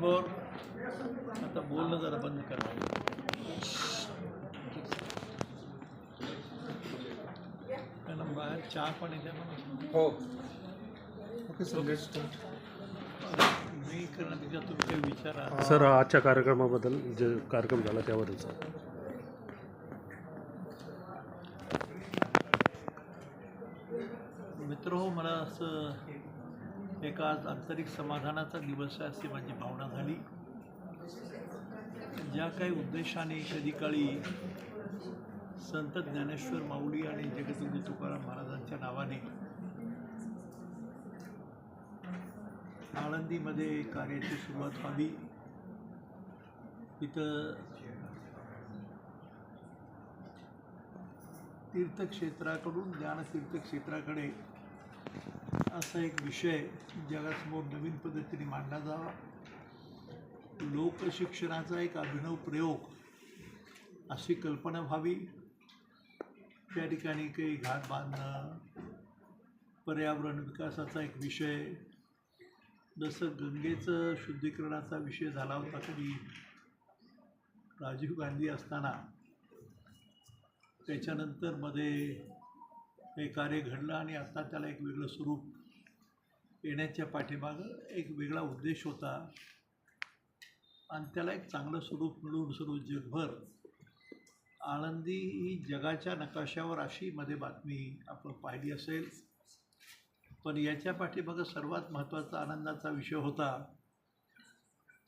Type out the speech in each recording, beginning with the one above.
समोर आता बोलणं जरा बंद करा. त्यांना बाहेर चहा पाणी द्या ना. हो. ओके सर स्टार्ट मी विचारा सर आजच्या कार्यक्रमाबद्दल जे कार्यक्रम झाला त्यावरच. मित्र हो मला असं एक आज आंतरिक समाधानाचा दिवस आहे अशी माझी भावना झाली. ज्या काही उद्देशाने कधी काळी संत ज्ञानेश्वर माऊली आणि जगद्गुरु तुकाराम महाराजांच्या नावाने आळंदीमध्ये कार्याची सुरुवात व्हावी. तिथं तीर्थक्षेत्राकडून ज्ञानतीर्थक्षेत्राकडे असा एक विषय जगासमोर नवीन पद्धतीने मांडला जावा. लोकशिक्षणाचा एक अभिनव प्रयोग अशी कल्पना व्हावी. त्या ठिकाणी काही घाट बांधणं पर्यावरण विकासाचा एक विषय जसं गंगेचं शुद्धीकरणाचा विषय झाला होता कधी? राजीव गांधी असताना. त्याच्यानंतरमध्ये हे कार्य घडलं आणि आता त्याला एक वेगळं स्वरूप येण्याच्या पाठीमागं एक वेगळा उद्देश होता. आणि त्याला एक चांगलं स्वरूप मिळून सर्व जगभर. आळंदी ही जगाच्या नकाशावर अशी मध्ये बातमी आपण पाहिली असेल. पण याच्या पाठीमागं सर्वात महत्त्वाचा आनंदाचा विषय होता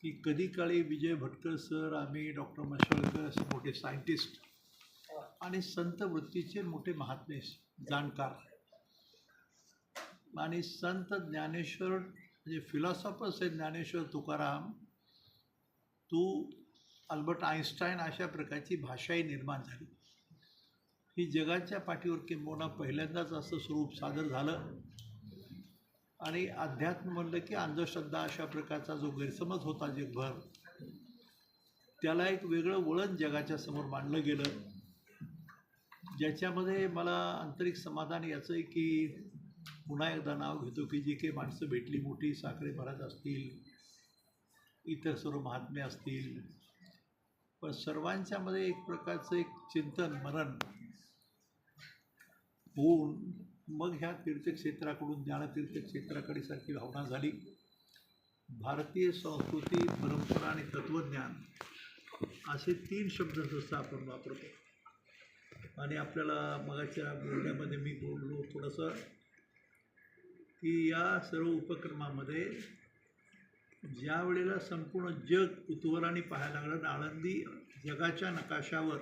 की कधी काळी विजय भटकर सर आम्ही डॉक्टर मशाळकर असे मोठे सायंटिस्ट आणि संत वृत्तीचे मोठे महात्मे जाणकार. आणि संत ज्ञानेश्वर म्हणजे फिलॉसॉफर्स आहे ज्ञानेश्वर तुकाराम तू अल्बर्ट आईन्स्टाईन अशा प्रकारची भाषाही निर्माण झाली. ही जगाच्या पाठीवर किंबहुना पहिल्यांदाच असं स्वरूप सादर झालं. आणि अध्यात्म म्हणलं की अंधश्रद्धा अशा प्रकारचा जो गैरसमज होता जगभर त्याला एक वेगळं वळण जगाच्या समोर मांडलं गेलं. ज्याच्यामध्ये मला आंतरिक समाधान याचं आहे की पुन्हा एकदा नाव घेतो की जी काही माणसं भेटली मोठी साखरे महाराज असतील इतर सर्व महात्मे असतील. पण सर्वांच्यामध्ये एक प्रकारचं एक चिंतन मरण होऊन मग ह्या तीर्थक्षेत्राकडून ज्ञानतीर्थक्षेत्राकडे सारखी भावना झाली. भारतीय संस्कृती परंपरा आणि तत्त्वज्ञान असे तीन शब्द जसं आपण वापरतो. आणि आपल्याला मगाच्या बोलण्यामध्ये मी बोललो थोडंसं. की या सर्व उपक्रमामध्ये ज्या वेळेला संपूर्ण जग कुतूहलाने पाहायला लागलं आळंदी जगाच्या नकाशावर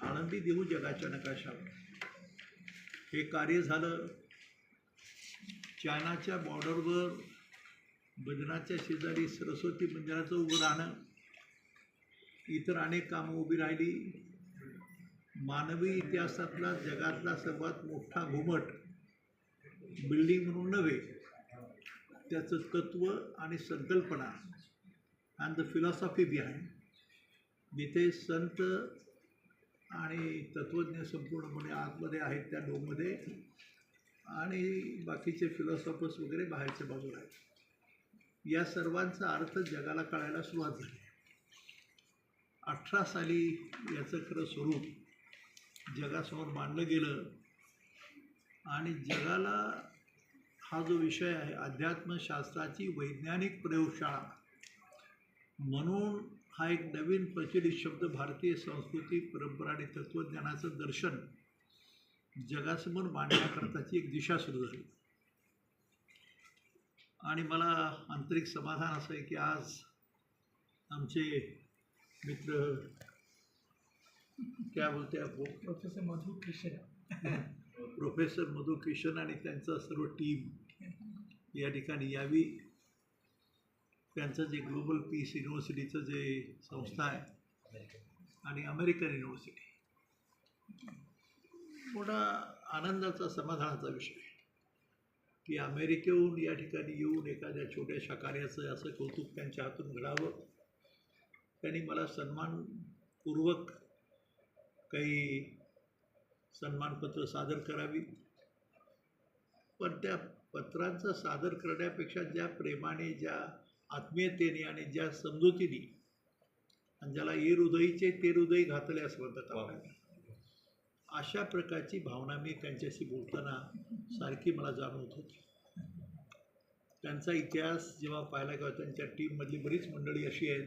आळंदी देऊ जगाच्या नकाशावर हे कार्य झालं. चायनाच्या बॉर्डरवर बदनाच्या शेजारी सरस्वती मंदिराचं उभं राहणं इतर अनेक कामं उभी राहिली. मानवी इतिहासातला जगातला सर्वात मोठा घुमट बिल्डिंग म्हणून नव्हे त्याचं तत्त्व आणि संकल्पना अँड द फिलॉसॉफी बिहाइंड जिथे संत आणि तत्त्वज्ञ संपूर्णपणे आतमध्ये आहेत त्या डोममध्ये आणि बाकीचे फिलॉसॉफर्स वगैरे बाहेरच्या बाजूला आहेत. या सर्वांचा अर्थ जगाला कळायला सुरुवात झाली. अठरा साली याचं खरं स्वरूप जगासमोर मांडलं गेलं. आणि जगाला हा जो विषय आहे अध्यात्मशास्त्राची वैज्ञानिक प्रयोगशाळा म्हणून हा एक नवीन प्रचलित शब्द भारतीय संस्कृती परंपरा आणि तत्त्वज्ञानाचं दर्शन जगासमोर मांडण्याकरताची एक दिशा सुरू झाली. आणि मला आंतरिक समाधान असं आहे की आज आमचे मित्र क्या बोलते आपको प्रोफेसर मधु किशन प्रोफेसर मधु किशन आणि त्यांचा सर्व टीम या ठिकाणी यावी. त्यांचं जे ग्लोबल पीस युनिव्हर्सिटीचं जे संस्था आहे. आणि अमेरिकन युनिव्हर्सिटी. मोठा आनंदाचा समाधानाचा विषय की अमेरिकेहून या ठिकाणी येऊन एखाद्या छोट्याशा कार्याचं असं कौतुक त्यांच्या हातून घडावं. त्यांनी मला सन्मानपूर्वक काही सन्मानपत्र सादर करावी. पण त्या पत्रांचं सादर करण्यापेक्षा ज्या प्रेमाने ज्या आत्मीयतेने आणि ज्या समजुतीने आणि ज्याला ये हृदयीचे ते हृदय घातले असं म्हणतात आपल्याला. अशा प्रकारची भावना मी त्यांच्याशी बोलताना सारखी मला जाणवत होती. त्यांचा इतिहास जेव्हा पाहायला किंवा त्यांच्या टीममधली बरीच मंडळी अशी आहेत.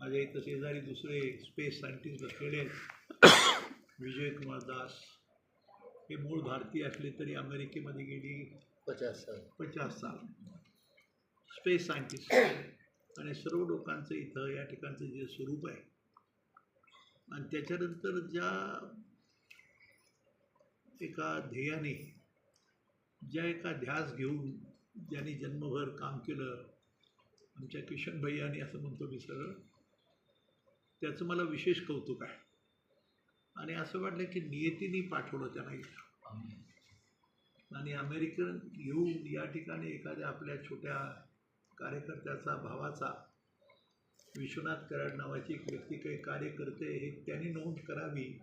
माझ्या इथं शेजारी दुसरे स्पेस सायंटिस्ट बसलेले आहेत. विजय कुमार दास हे मूळ भारतीय असले तरी अमेरिकेमध्ये गेली पचास साल. पचास साल. स्पेस सायंटिस्ट आणि सर्व लोकांचं इथं या ठिकाणचं जे स्वरूप आहे. आणि त्याच्यानंतर ज्या एका ध्येयाने ज्या एका ध्यास घेऊन ज्यांनी जन्मभर काम केलं आमच्या किशन भैयानी असं म्हणतो मी सरळ त्याचं मला विशेष कौतुक आहे. आणि असं वाटलं की नियतीने पाठवलं त्यांना इथं. आणि अमेरिकन येऊन या ठिकाणी एखाद्या आपल्या छोट्या कार्यकर्त्याचा भावाचा विश्वनाथ कराड नावाची एक व्यक्ती काही कार्य करते हे त्यांनी नोंद करावी.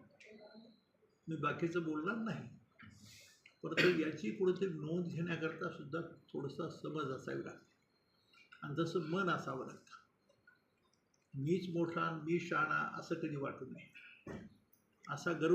मी बाकीचं बोलणार नाही. परंतु याची कुठेतरी नोंद घेण्याकरता सुद्धा थोडंसं समज असावी लागते. आणि तसं मन असावं लागतं. मीच मोठा मी शाणा असं कधी वाटू नये. असा गर्व